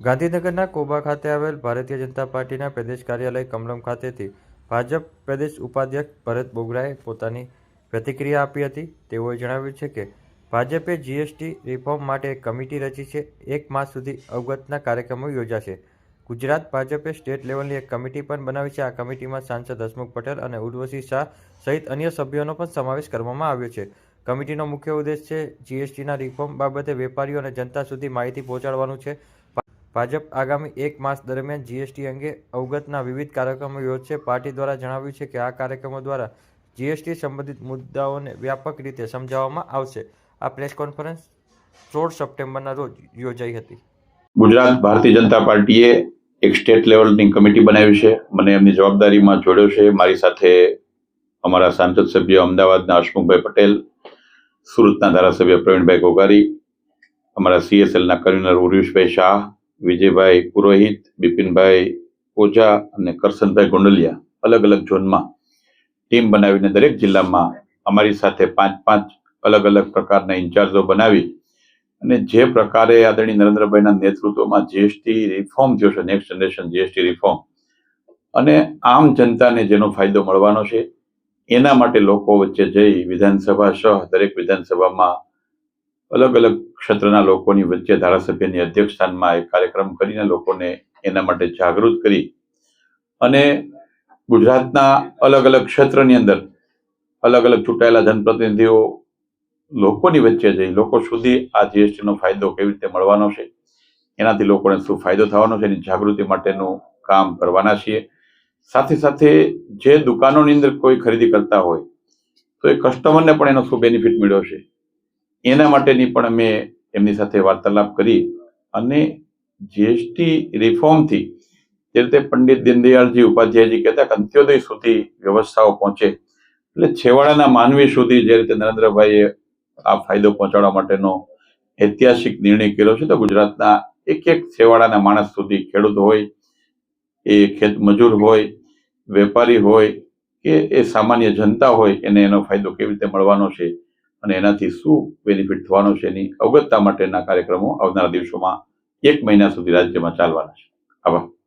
ગાંધીનગરના કોબા ખાતે આવેલ ભારતીય જનતા પાર્ટીના પ્રદેશ કાર્યાલય કમલમ ખાતેથી ભાજપ પ્રદેશ ઉપાધ્યક્ષ ભરત બોગરાએ પોતાની પ્રતિક્રિયા આપી હતી. તેઓએ જણાવ્યું છે કે, ભાજપે જીએસટી રિફોર્મ માટે એક કમિટી રચી છે. એક માસ સુધી અવગતના કાર્યક્રમો યોજાશે. ગુજરાત ભાજપે સ્ટેટ લેવલની એક કમિટી પણ બનાવી છે. આ કમિટીમાં સાંસદ હસમુખ પટેલ અને ઉર્વશી શાહ સહિત અન્ય સભ્યોનો પણ સમાવેશ કરવામાં આવ્યો છે. કમિટીનો મુખ્ય ઉદ્દેશ છે જીએસટીના રિફોર્મ બાબતે વેપારીઓ અને જનતા સુધી માહિતી પહોંચાડવાનું છે. ભાજપ આગામી એક માસ દરમિયાન જીએસટી અંગે અવગતના વિવિધ કાર્યક્રમો યોજશે. પાર્ટી દ્વારા જણાવ્યું છે કે આ કાર્યક્રમો દ્વારા જીએસટી સંબંધિત મુદ્દાઓને વ્યાપક રીતે સમજાવવામાં આવશે. આ પ્રેસ કોન્ફરન્સ સોળ સપ્ટેમ્બરના રોજ યોજાઈ હતી. ગુજરાત ભારતીય જનતા પાર્ટીએ એક સ્ટેટ લેવલની કમિટી બનાવી છે. મને એમની જવાબદારીમાં જોડ્યો છે. મારી સાથે અમારા સાંસદ સભ્ય અમદાવાદના હસમુખભાઈ પટેલ, સુરતના ધારાસભ્ય પ્રવીણભાઈ ગોગારી, અમારા સીએસએલના કન્વીનર ઉર્યુષભાઈ શાહ વિજયભાઈ પુરોહિત, બિપિનભાઈ ઓઝા અને કરસનભાઈ ગોંડલિયા અલગ અલગ ઝોનમાં ટીમ બનાવીને દરેક જિલ્લામાં અમારી સાથે પાંચ પાંચ અલગ અલગ પ્રકારના ઇન્ચાર્જો બનાવી અને જે પ્રકારે આદરણીય નરેન્દ્રભાઈના નેતૃત્વમાં જીએસટી રિફોર્મ થયો છે નેક્સ્ટ જનરેશન જીએસટી રિફોર્મ અને આમ જનતાને જેનો ફાયદો મળવાનો છે, એના માટે લોકો વચ્ચે જઈ વિધાનસભા સહ દરેક વિધાનસભામાં અલગ અલગ ક્ષેત્રના લોકોની વચ્ચે ધારાસભ્યની અધ્યક્ષસ્થાનમાં એક કાર્યક્રમ કરીને લોકોને એના માટે જાગૃત કરી અને ગુજરાતના અલગ અલગ ક્ષેત્રની અંદર અલગ અલગ ચૂંટાયેલા જનપ્રતિનિધિઓ લોકોની વચ્ચે જઈ લોકો સુધી આ જીએસટીનો ફાયદો કેવી રીતે મળવાનો છે, એનાથી લોકોને શું ફાયદો થવાનો છે, એની જાગૃતિ માટેનું કામ કરવાના છીએ. સાથે સાથે જે દુકાનોની અંદર કોઈ ખરીદી કરતા હોય તો એ કસ્ટમરને પણ એનો શું બેનિફિટ મળ્યો છે? એના માટેની પણ અમે એમની સાથે વાર્તાલાપ કરી અને જીએસટી રિફોર્મથી જે રીતે પંડિત દીનદયાળજી ઉપાધ્યાયજી કહેતા કે અંત્યોદય સુધી વ્યવસ્થાઓ પહોંચે, એટલે છેવાડાના માનવી સુધી જે રીતે નરેન્દ્રભાઈએ આ ફાયદો પહોંચાડવા માટેનો ઐતિહાસિક નિર્ણય કર્યો છે, તો ગુજરાતના એક એક છેવાડાના માણસ સુધી ખેડૂત હોય, એ ખેત મજૂર હોય, વેપારી હોય કે એ સામાન્ય જનતા હોય, એને એનો ફાયદો કેવી રીતે મળવાનો છે અને એનાથી શું બેનિફિટ થવાનો છે એની અવગતતા માટેના કાર્યક્રમો આવનારા દિવસોમાં એક મહિના સુધી રાજ્યમાં ચાલવાના છે. આભાર.